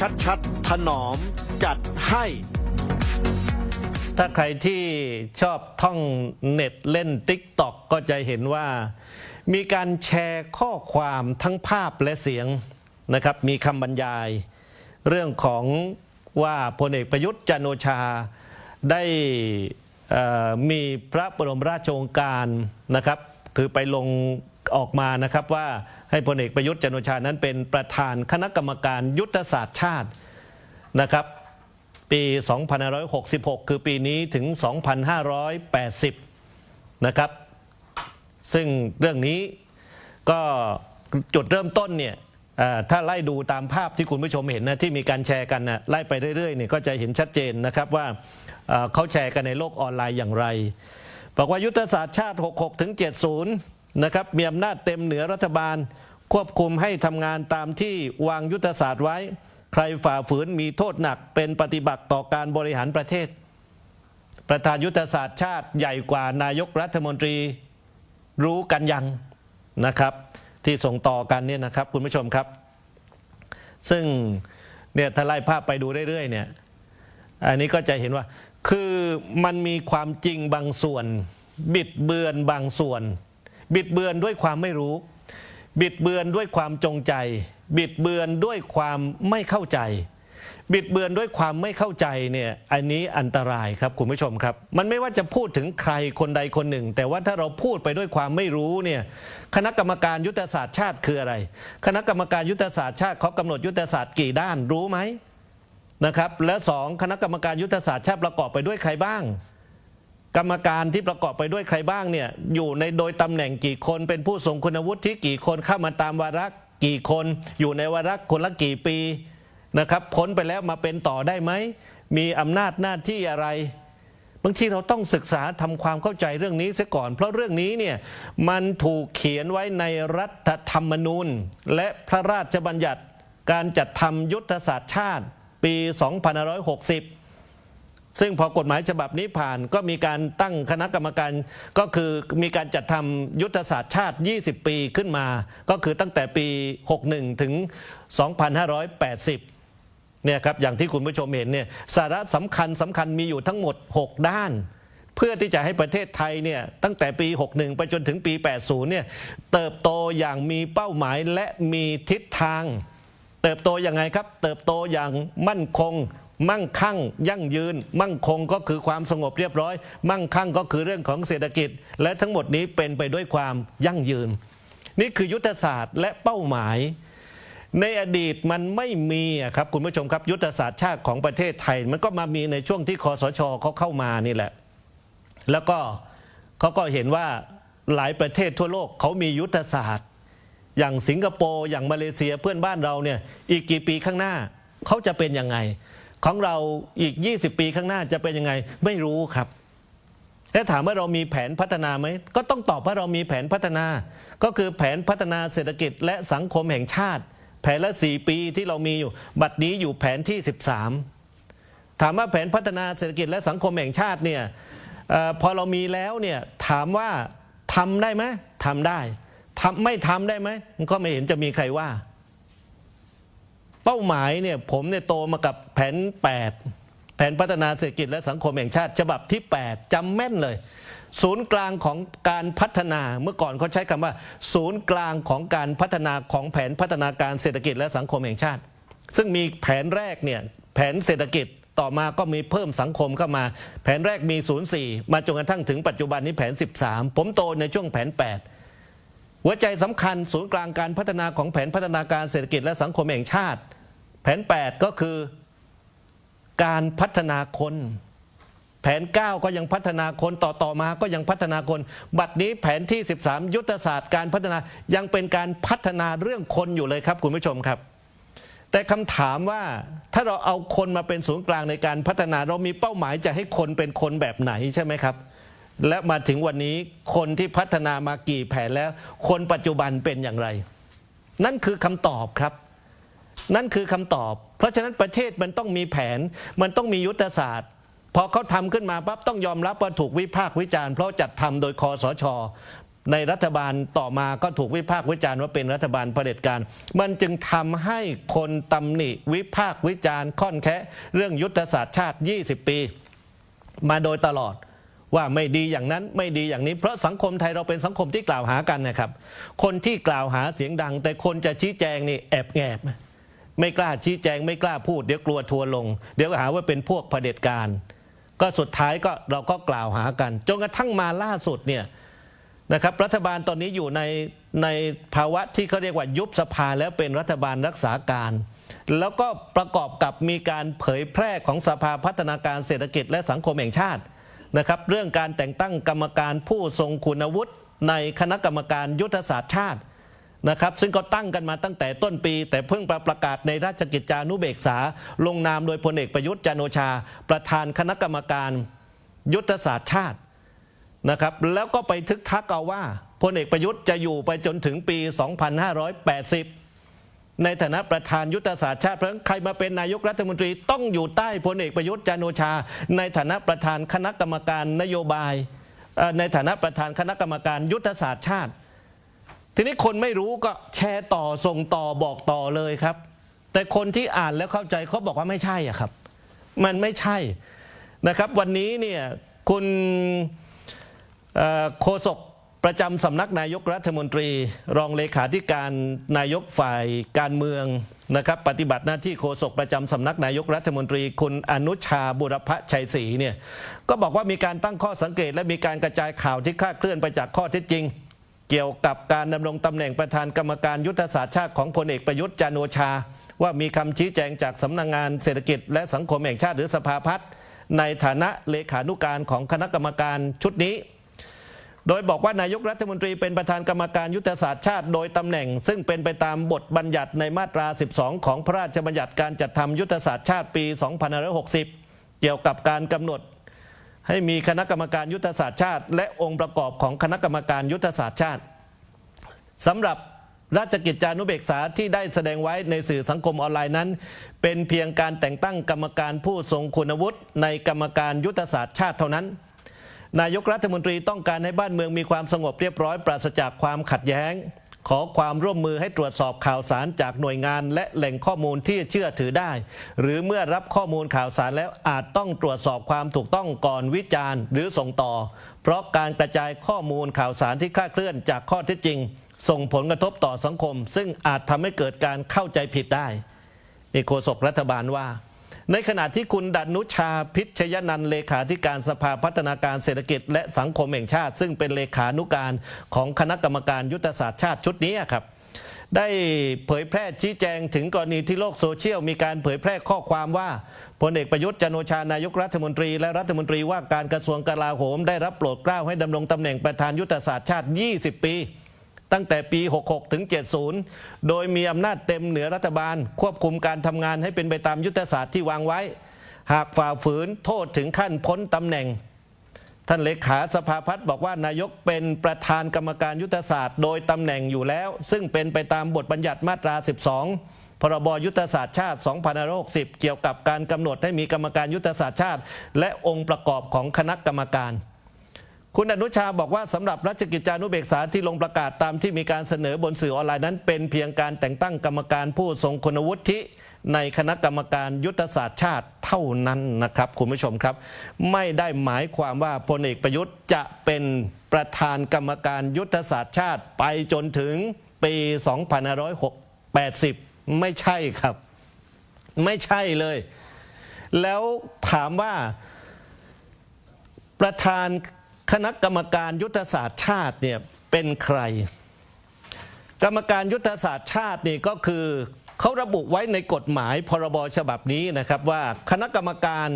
ฟังชัดๆ ถนอมจัดให้ ถ้าใครที่ชอบท่องเน็ตเล่น t ิ k t o k ก็จะเห็นว่า มีการแชร์ข้อความทั้งภาพและเสียงนะครับ มีคำบรรยาย เรื่องของว่าพลเอกประยุทธ์จันโอชาได้มีพระบรมราชโองการนะครับ คือไปลง ออกมานะครับว่าให้พลเอกประยุทธ์จันโอชานั้นเป็นประธานคณะกรรมการยุทธศาสตร์ชาตินะครับ ปี2566 คือปีนี้ถึง 2580 นะครับ ซึ่งเรื่องนี้ก็จุดเริ่มต้นเนี่ยถ้าไล่ดูตามภาพที่คุณผู้ชมเห็นนะที่มีการแชร์กันนะไล่ไปเรื่อยๆเนี่ยก็จะเห็นชัดเจนนะครับว่าเขาแชร์กันในโลกออนไลน์อย่างไร บอกว่ายุทธศาสตร์ชาติ 66ถึง70 นะครับมีอำนาจเต็มเหนือรัฐบาล ควบคุมให้ทำงานตามที่วางยุทธศาสตร์ไว้ ใครฝ่าฝืนมีโทษหนักเป็นปฏิบัติต่อการบริหารประเทศ ประธานยุทธศาสตร์ชาติใหญ่กว่านายกรัฐมนตรีรู้กันยังนะครับ ที่ส่งต่อกันเนี่ยนะครับคุณผู้ชมครับ ซึ่งเนี่ยถ้าไล่ภาพไปดูเรื่อยๆเนี่ยอันนี้ก็จะเห็นว่าคือมันมีความจริงบางส่วน บิดเบือนบางส่วน บิดเบือนด้วยความไม่รู้ บิดเบือนด้วยความจงใจ บิดเบือนด้วยความไม่เข้าใจ บิดเบือนด้วยความไม่เข้าใจเนี่ยอันนี้อันตรายครับคุณผู้ชมครับ มันไม่ว่าจะพูดถึงใครคนใดคนหนึ่ง แต่ว่าถ้าเราพูดไปด้วยความไม่รู้เนี่ยคณะกรรมการยุทธศาสตร์ชาติคืออะไร คณะกรรมการยุทธศาสตร์ชาติเขากำหนดยุทธศาสตร์กี่ด้านรู้ไหมนะครับและสองคณะกรรมการยุทธศาสตร์ชาติประกอบไปด้วยใครบ้าง กรรมการที่ประกอบไปด้วยใครบ้างเนี่ยอยู่ในโดยตำแหน่งกี่คน เป็นผู้ทรงคุณวุฒิที่กี่คนเข้ามาตามวาระกี่คน อยู่ในวาระคนละกี่ปีนะครับพ้นไปแล้วมาเป็นต่อได้ไหมมีอำนาจหน้าที่อะไรบางทีเราต้องศึกษาทำความเข้าใจเรื่องนี้เสียก่อน เพราะเรื่องนี้เนี่ยมันถูกเขียนไว้ในรัฐธรรมนูญ และพระราชบัญญัติการจัดทำยุทธศาสตร์ชาติปี 2560 ซึ่งพอกฎหมายฉบับนี้ผ่านก็มีการตั้งคณะกรรมการ ก็คือมีการจัดทำยุทธศาสตร์ชาติ 20 ปีขึ้นมา ก็คือตั้งแต่ปี 61 ถึง 2580 เนี่ยครับอย่างที่คุณผู้ชมเห็นเนี่ยสาระสำคัญสำคัญมีอยู่ทั้งหมด 6 ด้าน เพื่อที่จะให้ประเทศไทยเนี่ยตั้งแต่ปี 61 ไปจนถึงปี 80 เนี่ยเติบโตอย่างมีเป้าหมายและมีทิศทาง เติบโตยังไงครับ เติบโตอย่างมั่นคง มั่งคั่งยั่งยืน มั่งคงก็คือความสงบเรียบร้อย มั่งคั่งก็คือเรื่องของเศรษฐกิจ และทั้งหมดนี้เป็นไปด้วยความยั่งยืน นี่คือยุทธศาสตร์และเป้าหมาย ในอดีตมันไม่มีครับคุณผู้ชมครับยุทธศาสตร์ชาติของประเทศไทย มันก็มามีในช่วงที่คอสชเขาเข้ามานี่แหละ แล้วก็เขาก็เห็นว่าหลายประเทศทั่วโลกเขามียุทธศาสตร์ อย่างสิงคโปร์อย่างมาเลเซียเพื่อนบ้านเราเนี่ยอีกกี่ปีข้างหน้าเขาจะเป็นยังไง ของเราอีก 20 ปีข้างหน้าจะเป็นยังไงไม่รู้ครับและถามว่าเรามีแผนพัฒนาไหมก็ต้องตอบว่าเรามีแผนพัฒนา ก็คือแผนพัฒนาเศรษฐกิจและสังคมแห่งชาติ แผนละ 4 ปีที่เรามีอยู่ บัดนี้อยู่แผนที่ 13 ถามว่าแผนพัฒนาเศรษฐกิจและสังคมแห่งชาติเนี่ยออพอเรามีแล้วเนี่ยถามว่าทำได้ไหมทำได้ทำไม่ทำได้ไหมก็ไม่เห็นจะมีใครว่า เป้าหมายเนี่ยผมเนี่ยโตมากับแผน 8 แผนพัฒนาเศรษฐกิจและสังคมแห่งชาติ ฉบับที่ 8จำแม่นเลย ศูนย์กลางของการพัฒนาเมื่อก่อนเขาใช้คำว่า ศูนย์กลางของการพัฒนาของแผนพัฒนาการเศรษฐกิจและสังคมแห่งชาติ ซึ่งมีแผนแรกเนี่ยแผนเศรษฐกิจต่อมาก็มีเพิ่มสังคมเข้ามา แผนแรกมี 04 มาจนกระทั่งถึงปัจจุบันนี้แผน 13 ผมโตในช่วงแผน 8หัวใจสำคัญศูนย์กลางการพัฒนาของแผนพัฒนาการเศรษฐกิจและสังคมแห่งชาติ แผน 8 ก็คือการพัฒนาคน แผน 9 ก็ยังพัฒนาคนต่อต่อมาก็ยังพัฒนาคน บัดนี้แผนที่ 13 ยุทธศาสตร์การพัฒนายังเป็นการพัฒนาเรื่องคนอยู่เลยครับคุณผู้ชมครับ แต่คำถามว่าถ้าเราเอาคนมาเป็นศูนย์กลางในการพัฒนาเรามีเป้าหมายจะให้คนเป็นคนแบบไหนใช่ไหมครับ และมาถึงวันนี้คนที่พัฒนามากี่แผนแล้ว คนปัจจุบันเป็นอย่างไร นั่นคือคำตอบครับ นั่นคือคำตอบ เพราะฉะนั้นประเทศมันต้องมีแผน มันต้องมียุทธศาสตร์พอเขาทำขึ้นมาปั๊บต้องยอมรับว่าถูกวิพากษ์วิจารณ์เพราะจัดทำโดยคอสชในรัฐบาลต่อมาก็ถูกวิพากษ์วิจารณ์ว่าเป็นรัฐบาลเผด็จการ มันจึงทำให้คนตำหนิวิพากษ์วิจารณ์ค่อนแคะเรื่องยุทธศาสตร์ชาติ 20 ปี มาโดยตลอดว่าไม่ดีอย่างนั้นไม่ดีอย่างนี้ เพราะสังคมไทยเราเป็นสังคมที่กล่าวหากันนะครับ คนที่กล่าวหาเสียงดัง แต่คนจะชี้แจงนี่แอบแงบ ไม่กล้าชี้แจง ไม่กล้าพูด เดี๋ยวกลัวทัวลง เดี๋ยวหาว่าเป็นพวกเผด็จการ ก็สุดท้ายก็เราก็กล่าวหากันจนกระทั่งมาล่าสุดเนี่ยนะครับรัฐบาลตอนนี้อยู่ในในภาวะที่เขาเรียกว่ายุบสภาแล้วเป็นรัฐบาลรักษาการ แล้วก็ประกอบกับมีการเผยแพร่ของสภาพัฒนาการเศรษฐกิจและสังคมแห่งชาตินะครับ เรื่องการแต่งตั้งกรรมการผู้ทรงคุณวุฒิในคณะกรรมการยุทธศาสตร์ชาติ นะครับซึ่งก็ตั้งกันมาตั้งแต่ต้นปี แต่เพิ่งประกาศในราชกิจจานุเบกษา ลงนามโดยพลเอกประยุทธ์จันโอชา ประธานคณะกรรมการยุทธศาสตร์ชาตินะครับแล้วก็ไปทึกทักเอาว่าพลเอกประยุทธ์จะอยู่ไปจนถึงปี 2580 ในฐานะประธานยุทธศาสตร์ชาติเพราะใครมาเป็นนายกรัฐมนตรีต้องอยู่ใต้พลเอกประยุทธ์จันโอชา ในฐานะประธานคณะกรรมการนโยบาย ในฐานะประธานคณะกรรมการยุทธศาสตร์ชาติ ทีนี้คนไม่รู้ก็แชร์ต่อส่งต่อบอกต่อเลยครับ แต่คนที่อ่านแล้วเข้าใจเขาบอกว่าไม่ใช่อะครับ มันไม่ใช่นะครับ วันนี้เนี่ยคุณโฆษกประจำสำนักนายกรัฐมนตรี รองเลขาธิการนายกฝ่ายการเมืองนะครับปฏิบัติหน้าที่โฆษกประจำสำนักนายกรัฐมนตรี คุณอนุชาบุรพชัยศรีเนี่ยก็บอกว่ามีการตั้งข้อสังเกต และมีการกระจายข่าวที่คลาดเคลื่อนไปจากข้อเท็จจริง เกี่ยวกับการดำรงตำแหน่งประธานกรรมการยุทธศาสตร์ชาติของพลเอกประยุทธ์จันโอชา ว่ามีคำชี้แจงจากสำนักงงานเศรษฐกิจ และสังคมแห่งชาติหรือสภาพัฒน์ในฐานะเลขานุการของคณะกรรมการชุดนี้ โดยบอกว่านายกรัฐมนตรีเป็นประธานกรรมการยุทธศาสตร์ชาติโดยตำแหน่ง ซึ่งเป็นไปตามบทบัญญัติในมาตรา 12 ของพระราชบัญญัติการจัดทำยุทธศาสตร์ชาติปี 2560 เกี่ยวกับการกำหนด ให้มีคณะกรรมการยุทธศาสตร์ชาติ และองค์ประกอบของคณะกรรมการยุทธศาสตร์ชาติสำหรับราชกิจจานุเบกษาที่ได้แสดงไว้ในสื่อสังคมออนไลน์นั้น เป็นเพียงการแต่งตั้งกรรมการผู้ทรงคุณวุฒิในกรรมการยุทธศาสตร์ชาติเท่านั้น นายกรัฐมนตรีต้องการให้บ้านเมืองมีความสงบเรียบร้อยปราศจากความขัดแย้ง ขอความร่วมมือให้ตรวจสอบข่าวสารจากหน่วยงาน และแหล่งข้อมูลที่เชื่อถือได้ หรือเมื่อรับข้อมูลข่าวสารแล้วอาจต้องตรวจสอบความถูกต้องก่อนวิจารณ์ หรือส่งต่อ เพราะการกระจายข้อมูลข่าวสารที่คลาดเคลื่อนจากข้อเท็จจริง ส่งผลกระทบต่อสังคม ซึ่งอาจทำให้เกิดการเข้าใจผิดได้นี่โฆษกรัฐบาลว่า ในขณะที่คุณดนุชาพิชยนันเลขาธิการสภาพัฒนาการเศรษฐกิจ และสังคมแห่งชาติ ซึ่งเป็นเลขานุการของคณะกรรมการยุทธศาสตร์ชาติชุดนี้ครับได้เผยแพร่ชี้แจงถึงกรณีที่โลกโซเชียลมีการเผยแพร่ข้อความว่าพลเอกประยุทธ์จันโอชานายกรัฐมนตรี และรัฐมนตรีว่าการกระทรวงกลาโหม ได้รับโปรดเกล้าให้ดำรงตำแหน่งประธานยุทธศาสตร์ชาติ 20 ปี ตั้งแต่ปี 66 ถึง 70 โดยมีอำนาจเต็มเหนือรัฐบาล ควบคุมการทำงานให้เป็นไปตามยุทธศาสตร์ที่วางไว้ หากฝ่าฝืนโทษถึงขั้นพ้นตำแหน่ง ท่านเลขาสภาพัฒน์บอกว่านายกเป็นประธานกรรมการยุทธศาสตร์ โดยตำแหน่งอยู่แล้ว ซึ่งเป็นไปตามบทบัญญัติมาตรา 12พรบยุทธศาสตร์ชาติ 2560 เกี่ยวกับการกำหนดให้มีกรรมการยุทธศาสตร์ชาติ และองค์ประกอบของคณะกรรมการ คุณอนุชาบอกว่าสำหรับราชกิจจานุเบกษาที่ลงประกาศตามที่มีการเสนอบนสื่อออนไลน์นั้น เป็นเพียงการแต่งตั้งกรรมการผู้ทรงคุณวุฒิในคณะกรรมการยุทธศาสตร์ชาติเท่านั้นนะครับคุณผู้ชมครับ ไม่ได้หมายความว่าพลเอกประยุทธ์จะเป็นประธานกรรมการยุทธศาสตร์ชาติไปจนถึงปี 2580 ไม่ใช่ครับ ไม่ใช่เลย แล้วถามว่าประธาน คณะกรรมการยุทธศาสตร์ชาติเนี่ยเป็นใคร กรรมการยุทธศาสตร์ชาตินี่ก็คือเขาระบุไว้ในกฎหมายพรบฉบับนี้นะครับว่าคณะกรรมการ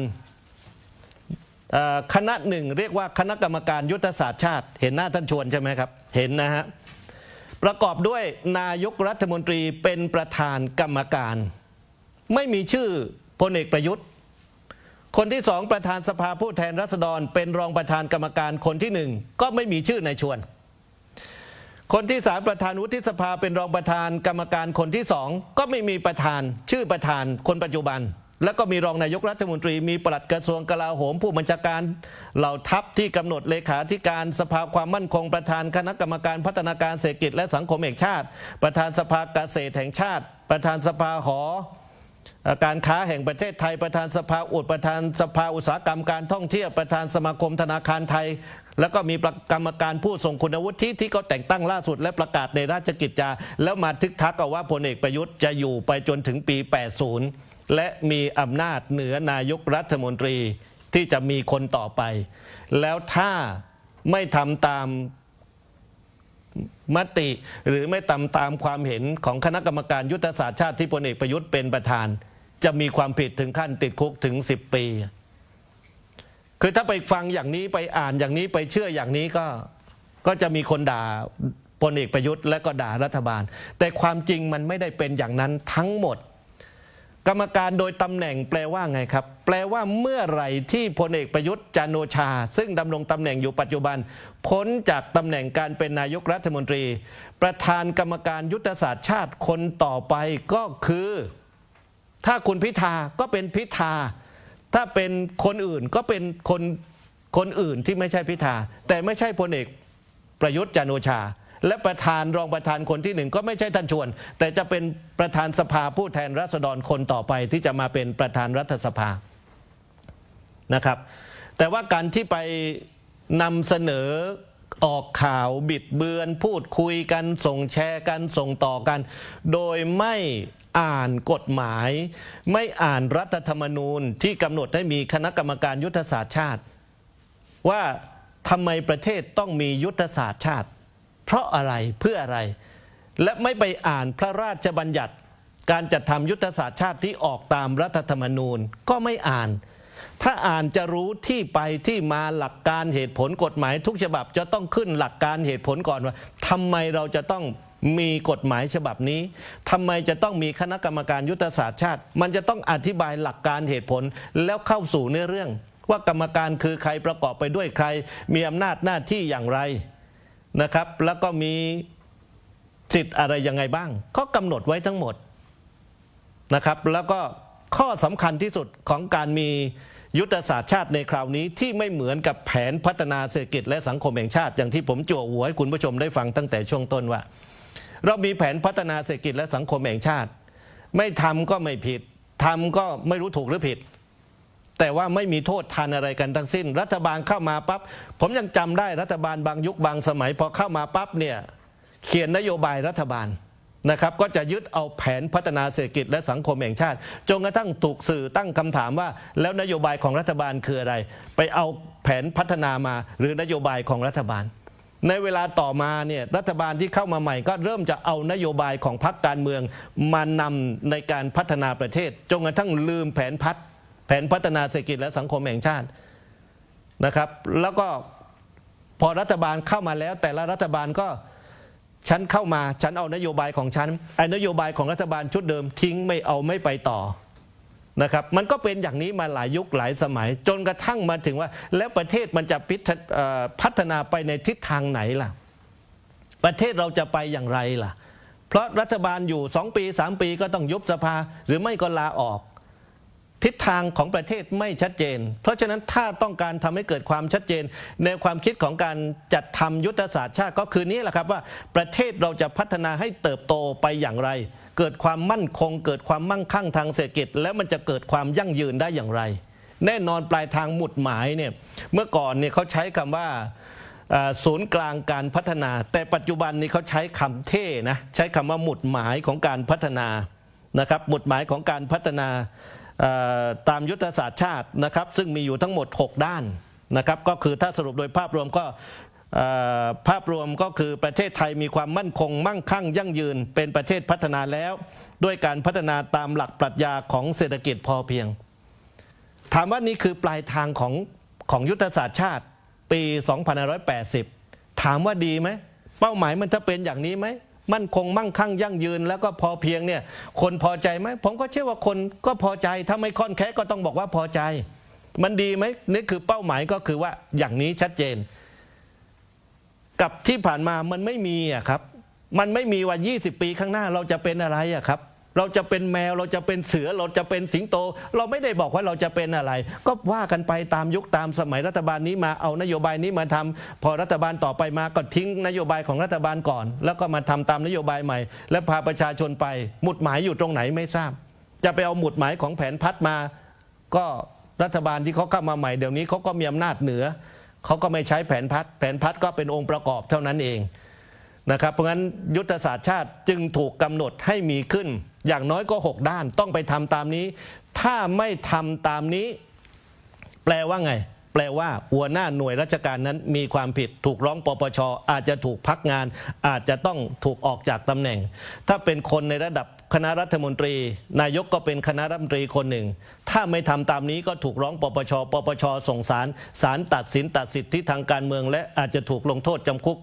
คณะหนึ่งเรียกว่าคณะกรรมการยุทธศาสตร์ชาติ เห็นหน้าท่านชวนใช่ไหมครับเห็นนะฮะประกอบด้วยนายกรัฐมนตรีเป็นประธานกรรมการ ไม่มีชื่อพลเอกประยุทธ์ คนที่สองประธานสภาผู้แทนราษฎร เป็นรองประธานกรรมการคนที่หนึ่งก็ไม่มีชื่อนายชวน คนที่สามประธานวุฒิสภาเป็นรองประธานกรรมการคนที่สองก็ไม่มีประธานชื่อประธานคนปัจจุบัน แล้วก็มีรองนายกรัฐมนตรี มีปลัดกระทรวงกลาโหม ผู้บัญชาการเหล่าทัพที่กำหนดเลขาธิการสภาความมั่นคงประธานคณะกรรมการพัฒนาการเศรษฐกิจและสังคมแห่งชาติ ประธานสภาเกษตรแห่งชาติ ประธานสภาหอ การค้าแห่งประเทศไทยประธานสภาอุดประธานสภาอุตสาหกรรมการท่องเที่ยวประธานสมาคมธนาคารไทย แล้วก็มีกรรมการผู้ทรงคุณวุฒิที่เขาแต่งตั้งล่าสุด และประกาศในราชกิจจา แล้วมาทึกทักเอาว่าพลเอกประยุทธ์จะอยู่ไปจนถึงปี 80 และมีอำนาจเหนือนายกรัฐมนตรีที่จะมีคนต่อไป แล้วถ้าไม่ทำตามมติหรือไม่ตามตามความเห็นของคณะกรรมการยุทธศาสตร์ชาติที่พลเอกประยุทธ์เป็นประธาน จะมีความผิดถึงขั้นติดคุกถึง 10 ปี คือถ้าไปฟังอย่างนี้ไปอ่านอย่างนี้ไปเชื่ออย่างนี้ก็ก็จะมีคนด่าพลเอกประยุทธ์และก็ด่ารัฐบาล แต่ความจริงมันไม่ได้เป็นอย่างนั้นทั้งหมด กรรมการโดยตำแหน่งแปลว่าไงครับ แปลว่าเมื่อไหร่ที่พลเอกประยุทธ์จันโอชา ซึ่งดำรงตำแหน่งอยู่ปัจจุบัน พ้นจากตำแหน่งการเป็นนายกรัฐมนตรี ประธานกรรมการยุทธศาสตร์ชาติคนต่อไปก็คือ ถ้าคุณพิธาก็เป็นพิธา ถ้าเป็นคนอื่นก็เป็นคนคนอื่นที่ไม่ใช่พิธา แต่ไม่ใช่พลเอกประยุทธ์จันโอชา และประธานรองประธานคนที่หนึ่งก็ไม่ใช่ท่านชวน แต่จะเป็นประธานสภาผู้แทนราษฎรคนต่อไปที่จะมาเป็นประธานรัฐสภานะครับ แต่ว่าการที่ไปนำเสนอ ออกข่าวบิดเบือน พูดคุยกันส่งแชร์กันส่งต่อกัน โดยไม่อ่านกฎหมาย ไม่อ่านรัฐธรรมนูญที่กำหนดให้มีคณะกรรมการยุทธศาสตร์ชาติ ว่าทำไมประเทศต้องมียุทธศาสตร์ชาติ เพราะอะไรเพื่ออะไร และไม่ไปอ่านพระราชบัญญัติ การจัดทำยุทธศาสตร์ชาติที่ออกตามรัฐธรรมนูญก็ไม่อ่าน ถ้าอ่านจะรู้ที่ไปที่มาหลักการเหตุผลกฎหมาย ทุกฉบับจะต้องขึ้นหลักการเหตุผลก่อนว่าทำไมเราจะต้องมีกฎหมายฉบับนี้ทำไมจะต้องมีคณะกรรมการยุทธศาสตร์ชาติ มันจะต้องอธิบายหลักการเหตุผลแล้วเข้าสู่ในอเรื่อง ว่ากรรมการคือใครประกอบไปด้วยใคร มีอำนาจหน้าที่อย่างไรนะครับ แล้วก็มีสิทธิ์อะไรยังไงบ้างก็กำหนดไว้ทั้งหมดนะครับ แล้วก็ข้อสำคัญที่สุดของการมี ยุทธศาสตร์ชาติในคราวนี้ที่ไม่เหมือนกับแผนพัฒนาเศรษฐกิจและสังคมแห่งชาติ อย่างที่ผมจั่วหัวให้คุณผู้ชมได้ฟังตั้งแต่ช่วงต้นว่า เรามีแผนพัฒนาเศรษฐกิจและสังคมแห่งชาติ ไม่ทำก็ไม่ผิดทำก็ไม่รู้ถูกหรือผิด แต่ว่าไม่มีโทษทันอะไรกันทั้งสิ้น รัฐบาลเข้ามาปั๊บผมยังจำได้รัฐบาลบางยุคบางสมัยพอเข้ามาปั๊บเนี่ยเขียนนโยบายรัฐบาล นะครับก็จะยึดเอาแผนพัฒนาเศรษฐกิจและสังคมแห่งชาติจนกระทั่งถูกสื่อตั้งคำถามว่า แล้วนโยบายของรัฐบาลคืออะไร ไปเอาแผนพัฒนามาหรือนโยบายของรัฐบาล ในเวลาต่อมาเนี่ยรัฐบาลที่เข้ามาใหม่ ก็เริ่มจะเอานโยบายของพรรคการเมือง มานำในการพัฒนาประเทศจนกระทั่งลืมแผนพัฒแผนพัฒนาเศรษฐกิจและสังคมแห่งชาตินะครับ แล้วก็พอรัฐบาลเข้ามาแล้วแต่ละรัฐบาลก็ ฉันเข้ามาฉันเอานโยบายของฉันไอ้นโยบายของรัฐบาลชุดเดิมทิ้งไม่เอาไม่ไปต่อนะครับมันก็เป็นอย่างนี้มาหลายยุคหลายสมัย จนกระทั่งมาถึงว่า แล้วประเทศมันจะพ,พัฒนาไปในทิศทางไหนล่ะ ประเทศเราจะไปอย่างไรล่ะ เพราะรัฐบาลอยู่สองปีสามปีก็ต้องยุบสภาหรือไม่ก็ลาออก ทิศทางของประเทศไม่ชัดเจน เพราะฉะนั้นถ้าต้องการทำให้เกิดความชัดเจน ในความคิดของการจัดทำยุทธศาสตร์ชาติก็คือนี้แหละครับว่าประเทศเราจะพัฒนาให้เติบโตไปอย่างไร เกิดความมั่นคง เกิดความมั่งคั่งทางเศรษฐกิจ แล้วมันจะเกิดความยั่งยืนได้อย่างไร แน่นอนปลายทางหมุดหมายเนี่ยเมื่อก่อนเนี่ยเขาใช้คำว่าอ่าศูนย์กลางการพัฒนา แต่ปัจจุบันนี้เขาใช้คำเท่นะใช้คำว่าหมุดหมายของการพัฒนานะครับหมุดหมายของการพัฒนา ตามยุทธศาสตร์ชาตินะครับ ซึ่งมีอยู่ทั้งหมด 6 ด้านนะครับ ก็คือถ้าสรุปโดยภาพรวมก็ภาพรวมก็คือประเทศไทยมีความมั่นคง มั่งคั่งยั่งยืนเป็นประเทศพัฒนาแล้ว ด้วยการพัฒนาตามหลักปรัชญาของเศรษฐกิจพอเพียง ถามว่านี่คือปลายทางของของยุทธศาสตร์ชาติปี 2580 ถามว่าดีไหม เป้าหมายมันจะเป็นอย่างนี้ไหม มั่นคงมั่งคั่งยั่งยืน แล้วก็พอเพียงเนี่ยคนพอใจไหมผมก็เชื่อว่าคนก็พอใจถ้าไม่ค่อนแค่ก็ต้องบอกว่าพอใจ มันดีไหมนี่คือเป้าหมายก็คือว่าอย่างนี้ชัดเจน กับที่ผ่านมามันไม่มีอะครับ มันไม่มีว่า 20 ปีข้างหน้าเราจะเป็นอะไรอะครับ เราจะเป็นแมวเราจะเป็นเสือเราจะเป็นสิงโต เราไม่ได้บอกว่าเราจะเป็นอะไร ก็ว่ากันไปตามยุคตามสมัยรัฐบาลนี้มาเอานโยบายนี้มาทำพอรัฐบาลต่อไปมาก็ทิ้งนโยบายของรัฐบาลก่อน แล้วก็มาทำตามนโยบายใหม่ และพาประชาชนไป หมุดหมายอยู่ตรงไหนไม่ทราบ จะไปเอาหมุดหมายของแผนพัดมา ก็รัฐบาลที่เขาเข้ามาใหม่เดี๋ยวนี้เขาก็มีอำนาจเหนือเขาก็ไม่ใช้แผนพัดแผนพัดก็เป็นองค์ประกอบเท่านั้นเองนะครับเพราะงั้นยุทธศาสตร์ชาติจึงถูกกำหนดให้มีขึ้น อย่างน้อยก็ 6 ด้านต้องไปทำตามนี้ ถ้าไม่ทำตามนี้ แปลว่าไง แปลว่าหัวหน้าหน่วยราชการนั้นมีความผิดถูกร้องปปชอาจจะถูกพักงาน อาจจะต้องถูกออกจากตำแหน่ง ถ้าเป็นคนในระดับคณะรัฐมนตรี นายกก็เป็นคณะรัฐมนตรีคนหนึ่ง ถ้าไม่ทำตามนี้ก็ถูกร้องปปช ปปช ส่งสารศาลตัดสินตัดสิทธิทางการเมือง และอาจจะถูกลงโทษจำคุก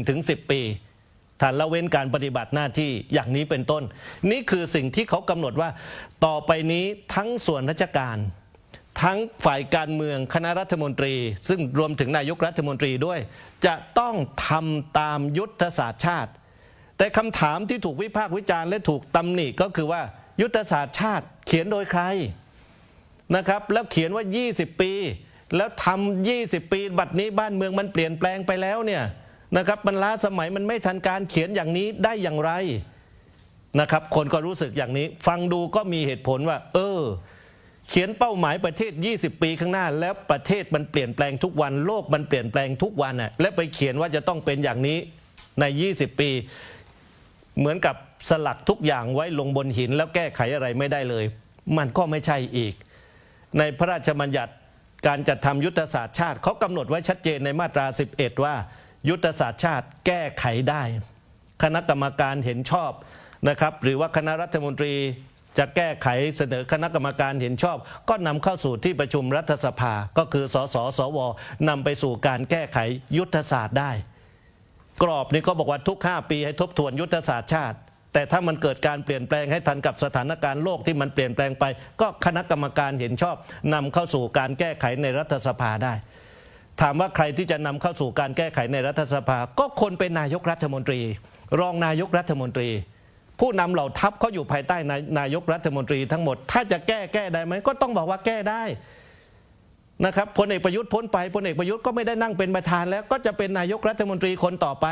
1-10 ปี ฐานละเว้นการปฏิบัติหน้าที่อย่างนี้เป็นต้น นี่คือสิ่งที่เขากำหนดว่า ต่อไปนี้ทั้งส่วนราชการ ทั้งฝ่ายการเมืองคณะรัฐมนตรี ซึ่งรวมถึงนายกรัฐมนตรีด้วย จะต้องทำตามยุทธศาสตร์ชาติ แต่คำถามที่ถูกวิพากษ์วิจารณ์และถูกตำหนิก็คือว่ายุทธศาสตร์ชาติเขียนโดยใครนะครับแล้วเขียนว่า 20 ปี แล้วทำ20 ปี บัดนี้บ้านเมืองมันเปลี่ยนแปลงไปแล้วเนี่ย นะครับมันล้าสมัยมันไม่ทันการเขียนอย่างนี้ได้อย่างไรนะครับ คนก็รู้สึกอย่างนี้ ฟังดูก็มีเหตุผลว่า เออ เขียนเป้าหมายประเทศ 20 ปีข้างหน้า แล้วประเทศมันเปลี่ยนแปลงทุกวันโลกมันเปลี่ยนแปลงทุกวันน่ะและไปเขียนว่าจะต้องเป็นอย่างนี้ใน 20 ปี เหมือนกับสลักทุกอย่างไว้ลงบนหินแล้วแก้ไขอะไรไม่ได้เลย มันก็ไม่ใช่อีก ในพระราชบัญญัติการจัดทำยุทธศาสตร์ชาติเขากำหนดไว้ชัดเจนในมาตรา 11 ว่า ยุทธศาสตร์ชาติแก้ไขได้ คณะกรรมการเห็นชอบนะครับ หรือว่าคณะรัฐมนตรีจะแก้ไขเสนอคณะกรรมการเห็นชอบ ก็นำเข้าสู่ที่ประชุมรัฐสภา ก็คือสสสวนำไปสู่การแก้ไขยุทธศาสตร์ได้ กรอบนี้ก็บอกว่าทุก 5 ปีให้ทบทวนยุทธศาสตร์ชาติ แต่ถ้ามันเกิดการเปลี่ยนแปลงให้ทันกับสถานการณ์โลกที่มันเปลี่ยนแปลงไป ก็คณะกรรมการเห็นชอบนำเข้าสู่การแก้ไขในรัฐสภาได้ ถามว่าใครที่จะนำเข้าสู่การแก้ไขในรัฐสภา ก็คนเป็นนายกรัฐมนตรี รองนายกรัฐมนตรี ผู้นำเหล่าทัพเขาอยู่ภายใต้นายนายกรัฐมนตรีทั้งหมด ถ้าจะแก้แก้ได้ไหมก็ต้องบอกว่าแก้ได้นะครับพลเอกประยุทธ์พ้นไปพลเอกประยุทธ์ก็ไม่ได้นั่งเป็นประธานแล้วก็จะเป็นนายกรัฐมนตรีคนต่อไป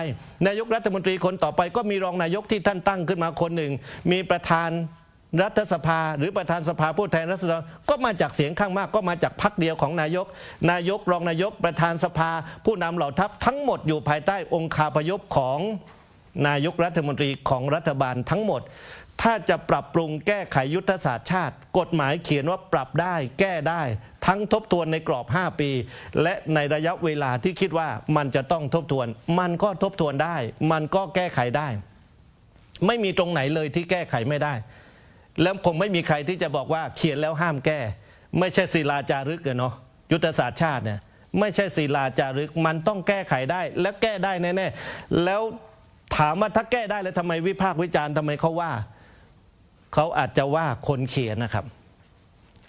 นายกรัฐมนตรีคนต่อไป ก็มีรองนายกที่ท่านตั้งขึ้นมาคนหนึ่ง มีประธาน รัฐสภาหรือประธานสภาผู้แทนราษฎรก็มาจากเสียงข้างมากก็มาจากพรรคเดียวของนายก นายกรองนายกประธานสภา ผู้นำเหล่าทัพทั้งหมดอยู่ภายใต้องคาพยพของนายกรัฐมนตรีของรัฐบาลทั้งหมด ถ้าจะปรับปรุงแก้ไขยุทธศาสตร์ชาติ กฎหมายเขียนว่าปรับได้แก้ได้ ทั้งทบทวนในกรอบ 5 ปี และในระยะเวลาที่คิดว่ามันจะต้องทบทวน มันก็ทบทวนได้ มันก็แก้ไขได้ ไม่มีตรงไหนเลยที่แก้ไขไม่ได้ แล้วคงไม่มีใครที่จะบอกว่าเขียนแล้วห้ามแก้ ไม่ใช่ศิลาจารึกเนาะยุทธศาสตร์ชาติเนี่ยไม่ใช่ศิลาจารึกมันต้องแก้ไขได้ และแก้ได้แน่ๆแล้วถามว่าถ้าแก้ได้แล้วทำไมวิพากษ์วิจารณ์ทำไมเขาว่าเขาอาจจะว่าคนเขียนนะครับ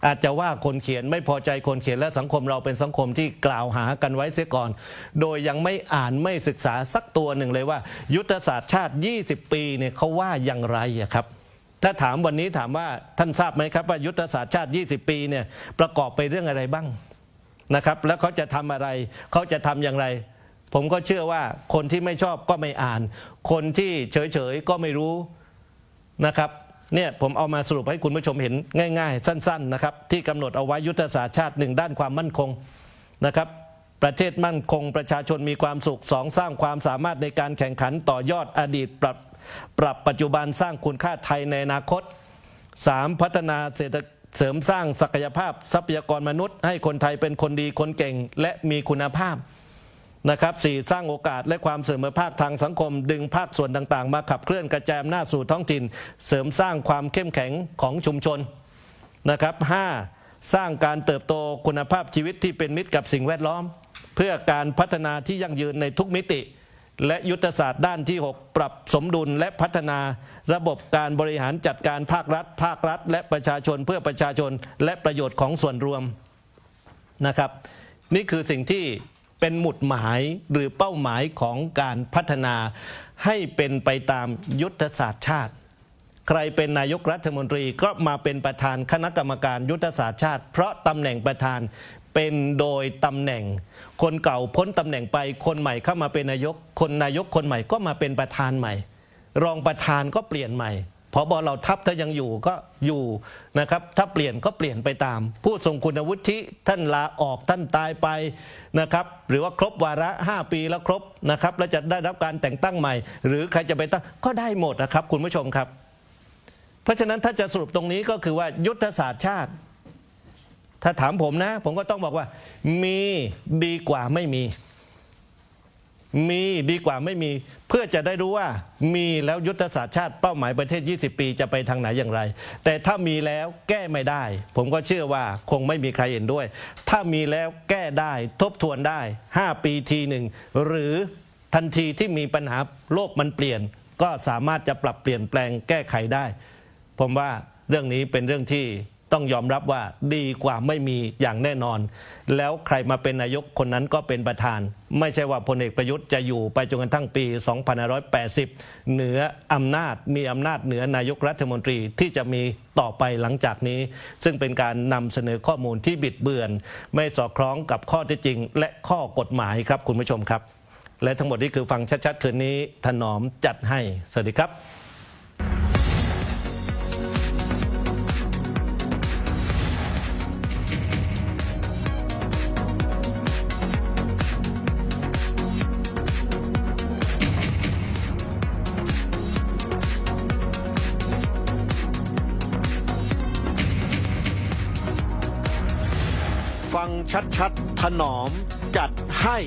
อาจจะว่าคนเขียนไม่พอใจคนเขียนและสังคมเราเป็นสังคมที่กล่าวหากันไว้เสียก่อน โดยยังไม่อ่านไม่ศึกษาสักตัวหนึ่งเลยว่า ยุทธศาสตร์ชาติ 20 ปีเนี่ยเขาว่าอย่างไรครับ ถ้าถามวันนี้ถามว่าท่านทราบไหมครับว่ายุทธศาสตร์ชาติ 20 ปีเนี่ยประกอบไปเรื่องอะไรบ้างนะครับ แล้วเขาจะทำอะไร เขาจะทำอย่างไร ผมก็เชื่อว่าคนที่ไม่ชอบก็ไม่อ่าน คนที่เฉยๆก็ไม่รู้นะครับเนี่ยผมเอามาสรุปให้คุณผู้ชมเห็นง่าย ๆ สั้น ๆนะครับ ที่กำหนดเอาไว้ยุทธศาสตร์ชาติหนึ่งด้านความมั่นคงนะครับประเทศมั่นคงประชาชนมีความสุขสองสร้างความสามารถในการแข่งขันต่อยอดอดีตปรับ ปรับปัจจุบันสร้างคุณค่าไทยในอนาคต 3. พัฒนาเศรษฐเสริมสร้างศักยภาพทรัพยากรมนุษย์ ให้คนไทยเป็นคนดีคนเก่งและมีคุณภาพนะครับสี่สร้างโอกาสและความเสมอภาคทางสังคม ดึงภาคส่วนต่างๆ มาขับเคลื่อนกระจายอำนาจสู่ท้องถิ่น เสริมสร้างความเข้มแข็งของชุมชนนะครับห้าสร้างการเติบโตคุณภาพชีวิตที่เป็นมิตรกับสิ่งแวดล้อม เพื่อการพัฒนาที่ยั่งยืนในทุกมิติ และยุทธศาสตร์ด้านที่ 6 ปรับสมดุลและพัฒนาระบบการบริหารจัดการภาครัฐ ภาครัฐ และประชาชนเพื่อประชาชนและประโยชน์ของส่วนรวมนะครับ นี่คือสิ่งที่เป็นหมุดหมายหรือเป้าหมายของการพัฒนาให้เป็นไปตามยุทธศาสตร์ชาติ ใครเป็นนายกรัฐมนตรีก็มาเป็นประธานคณะกรรมการยุทธศาสตร์ชาติ เพราะตำแหน่งประธาน เป็นโดยตำแหน่ง คนเก่าพ้นตำแหน่งไป คนใหม่เข้ามาเป็นนายก คนนายกคนใหม่ก็มาเป็นประธานใหม่ รองประธานก็เปลี่ยนใหม่พอบอเราทัพถ้ายังอยู่ก็อยู่นะครับ ถ้าเปลี่ยนก็เปลี่ยนไปตาม ผู้ทรงคุณวุฒิท่านลาออกท่านตายไปนะครับ หรือว่าครบวาระ 5 ปีแล้วครบนะครับ แล้วจะได้รับการแต่งตั้งใหม่ หรือใครจะไปตั้งก็ได้หมดนะครับ คุณผู้ชมครับ เพราะฉะนั้นถ้าจะสรุปตรงนี้ก็คือว่ายุทธศาสตร์ชาติ ถ้าถามผมนะ ผมก็ต้องบอกว่า มีดีกว่าไม่มี มีดีกว่าไม่มี เพื่อจะได้รู้ว่า มีแล้วยุทธศาสตร์ชาติเป้าหมายประเทศ 20 ปีจะไปทางไหนอย่างไร แต่ถ้ามีแล้วแก้ไม่ได้ ผมก็เชื่อว่าคงไม่มีใครเห็นด้วย ถ้ามีแล้วแก้ได้ทบทวนได้ 5 ปีทีหนึ่งหรือทันทีที่มีปัญหาโลกมันเปลี่ยน ก็สามารถจะปรับเปลี่ยนแปลงแก้ไขได้ ผมว่าเรื่องนี้เป็นเรื่องที่ ต้องยอมรับว่าดีกว่าไม่มีอย่างแน่นอน แล้วใครมาเป็นนายกคนนั้นก็เป็นประธาน ไม่ใช่ว่าพลเอกประยุทธ์จะอยู่ไปจนกระทั่งปี2580 เหนืออำนาจมีอำนาจเหนือนายกรัฐมนตรีที่จะมีต่อไปหลังจากนี้ ซึ่งเป็นการนำเสนอข้อมูลที่บิดเบือน ไม่สอดคล้องกับข้อเท็จจริง และข้อกฎหมายครับคุณผู้ชมครับ และทั้งหมดนี้คือฟังชัดๆคืนนี้ถนอมจัดให้สวัสดีครับ นอมจัดให้